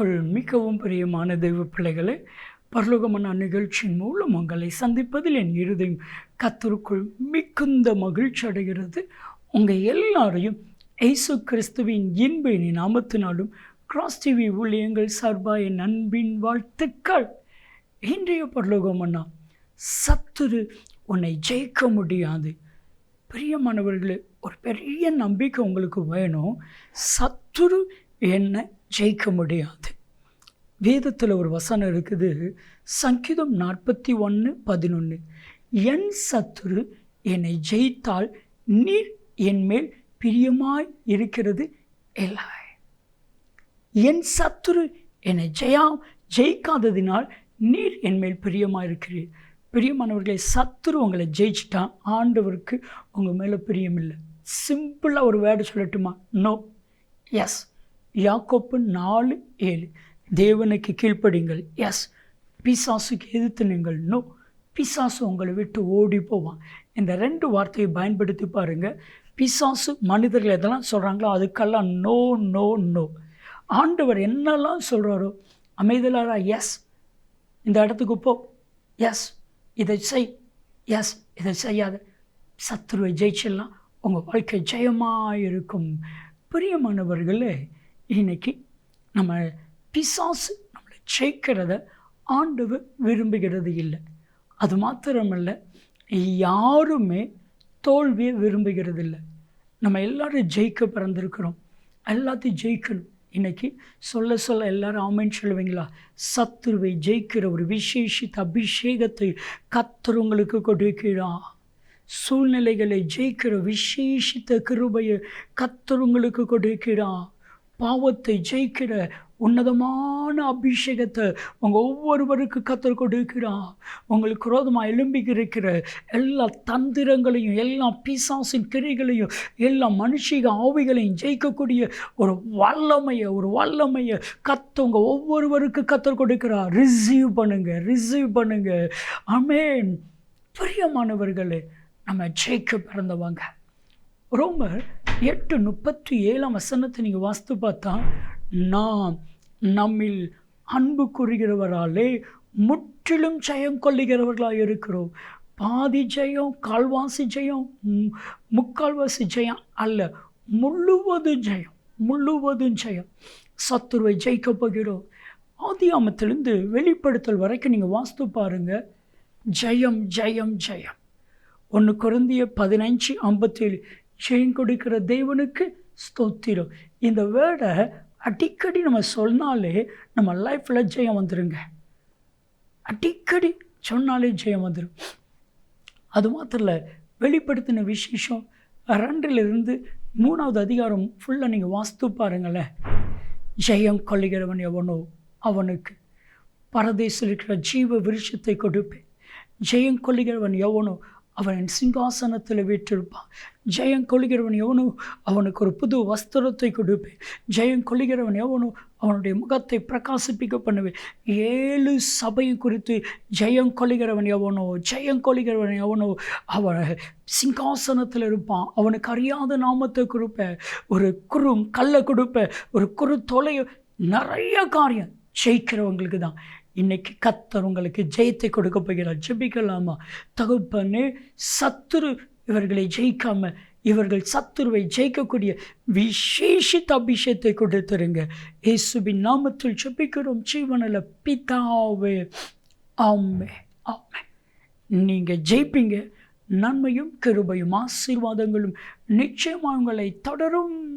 கிறிஸ்துவுக்குள் மிகவும் பிரியமான தெய்வ பிள்ளைகளே பரலோகமான நிகழ்ச்சியின் மூலம் உங்களை சந்திப்பதில் என் இருதயம் கத்தருக்குள் மிகுந்த மகிழ்ச்சி அடைகிறது. உங்கள் எல்லாரையும் இயேசு கிறிஸ்துவின் இன்பின் நாமத்தினாலும் கிராஸ் டிவி ஊழியங்கள் சார்பாக என் அன்பின் வாழ்த்துக்கள். இன்றைய பரலோகமன்னா சத்துரு உன்னை ஜெயிக்க முடியாது. பிரியமானவர்களே ஒரு பெரிய நம்பிக்கை உங்களுக்கு வேணும். சத்துரு என்னை ஜெயிக்க முடியாது. வேதத்தில் ஒரு வசனம் இருக்குது. சங்கீதம் நாற்பத்தி ஒன்று பதினொன்று என் சத்துரு என்னை ஜெயித்தால் நீர் என் மேல் பிரியமாய் இருக்கிறது இல்லை என் சத்துரு என்னை ஜெயா ஜெயிக்காததினால் நீர் என் மேல் பிரியமாக இருக்கிறீர். பிரியமானவர்களை சத்துரு உங்களை ஜெயிச்சிட்டான் ஆண்டவருக்கு உங்கள் மேலே பிரியமில்லை. சிம்பிளாக ஒரு வேர்டு சொல்லட்டுமா? நோ. எஸ். யாக்கோப்பு நாலு ஏழு. தேவனுக்கு கீழ்ப்படிங்கள். எஸ் பிசாசுக்கு எதிர்த்து நீங்கள். நோ பிசாசு உங்களை விட்டு ஓடி போவான். இந்த ரெண்டு வார்த்தையை பயன்படுத்தி பாருங்கள் பிசாசு மனிதர்கள் எதெல்லாம் சொல்கிறாங்களோ அதுக்கெல்லாம் நோ நோ நோ ஆண்டவர் என்னெல்லாம் சொல்கிறாரோ அமைதலாரா? எஸ் இந்த இடத்துக்கு போ. எஸ் இதை செய். எஸ் இதை செய்யாத. சத்துருவை ஜெயிச்சிடலாம். உங்கள் வாழ்க்கை ஜெயமாக இருக்கும் பிரியமானவர்களே இன்னைக்கு நம்ம பிசாசு நம்மளை ஜெயிக்கிறத ஆண்டவர் விரும்புகிறது இல்லை. அது மாத்திரமல்ல யாருமே தோல்வியை விரும்புகிறது இல்லை. நம்ம எல்லோரும் ஜெயிக்க பிறந்திருக்கிறோம். எல்லாத்தையும் ஜெயிக்கணும். இன்னைக்கு சொல்ல சொல்ல எல்லாரும் ஆமைன்னு சொல்லுவீங்களா? சத்துருவை ஜெயிக்கிற ஒரு விசேஷித்த அபிஷேகத்தை கத்தர் கொடுக்கிறா சூழ்நிலைகளை ஜெயிக்கிற விசேஷித்த கிருபையை கத்தர் உங்களுக்கு கொடுக்கிறா பாவத்தை ஜெயிக்கிற உன்னதமான அபிஷேகத்தை உங்கள் ஒவ்வொருவருக்கு கத்தர் கொடுக்கிறா உங்களுக்கு ரோதமாக எழும்பி இருக்கிற எல்லா தந்திரங்களையும் எல்லா பிசாசின் கிரைகளையும் எல்லா மனுஷிக ஆவிகளையும் ஜெயிக்கக்கூடிய ஒரு வல்லமையை ஒரு வல்லமையை கத்தவங்க உங்கள் ஒவ்வொருவருக்கு கத்தர் கொடுக்கிறா ரிசீவ் பண்ணுங்கள் ரிசீவ் பண்ணுங்கள் அமேன் பிரியமானவர்களே நம்ம ஜெயிக்க பிறந்தவங்க. ரோமர் எட்டு முப்பத்தி ஏழாம் வசனத்தை நீங்கள் வாஸ்து பார்த்தா நாம் நம்மில் அன்பு கூறுகிறவராலே முற்றிலும் ஜெயம் கொள்ளுகிறவர்களாக இருக்கிறோம். பாதி ஜெயம் கால்வாசி ஜெயம் முக்கால்வாசி ஜெயம் அல்ல முழுவதும் ஜெயம் முழுவதும் ஜெயம். சத்துருவை ஜெயிக்க போகிறோம். ஆதியாமத்திலிருந்து வெளிப்படுத்தல் வரைக்கும் நீங்கள் வாஸ்து பாருங்கள் ஜெயம் ஜெயம் ஜெயம். ஒன்று குறைந்திய பதினஞ்சு ஐம்பத்தேழு ஜெயம் கொடுக்கிற தேவனுக்கு ஸ்தோத்திரம். இந்த வேர்டை அடிக்கடி நம்ம சொன்னாலே நம்ம லைஃப்பில் ஜெயம் வந்துடுங்க அடிக்கடி சொன்னாலே ஜெயம் வந்துடும் அது மாத்திரம் இல்லை வெளிப்படுத்தின விசேஷம் ரெண்டுலேருந்து மூணாவது அதிகாரம் ஃபுல்லாக நீங்கள் வாஸ்து பாருங்களேன். ஜெயம் கொள்ளுகிறவன் எவனோ அவனுக்கு. பரதேசில் இருக்கிற ஜீவ விருஷத்தை கொடுப்பேன். ஜெயம் கொள்ளுகிறவன் எவனோ அவன் சிங்காசனத்தில் வீற்றிருப்பான் ஜெயம் கொள்கிறவன் எவனோ அவனுக்கு ஒரு புது வஸ்திரத்தை கொடுப்பேன். ஜெயம் கொள்கிறவன் எவனோ அவனுடைய முகத்தை பிரகாசிப்பிக்க பண்ணுவேன். ஏழு சபையும் குறித்து ஜெயம் கொள்கிறவன் எவனோ ஜெயம் கொள்கிறவன் எவனோ அவன் சிங்காசனத்தில் இருப்பான். அவனுக்கு அறியாத நாமத்தை கொடுப்பேன். ஒரு குறும் கல்லை கொடுப்பேன். ஒரு குறு தொலை நிறைய காரியம் ஜெயிக்கிறவங்களுக்கு தான். இன்னைக்கு கத்தர் உங்களுக்கு ஜெயத்தை கொடுக்க போகிறார். ஜெபிக்கலாமா? தகுப்பன்னு சத்துரு இவர்களை ஜெயிக்காம இவர்கள் சத்துருவை ஜெயிக்கக்கூடிய விசேஷித்த அபிஷேகத்தை கொடுத்துருங்க. இயேசுவின் நாமத்தில் ஜெபிக்கிறோம். ஜீவனில் பிதாவே ஆமே ஆமே நீங்கள் ஜெயிப்பீங்க. நன்மையும் கிருபையும் ஆசீர்வாதங்களும் நிச்சயமாக உங்களை தொடரும்.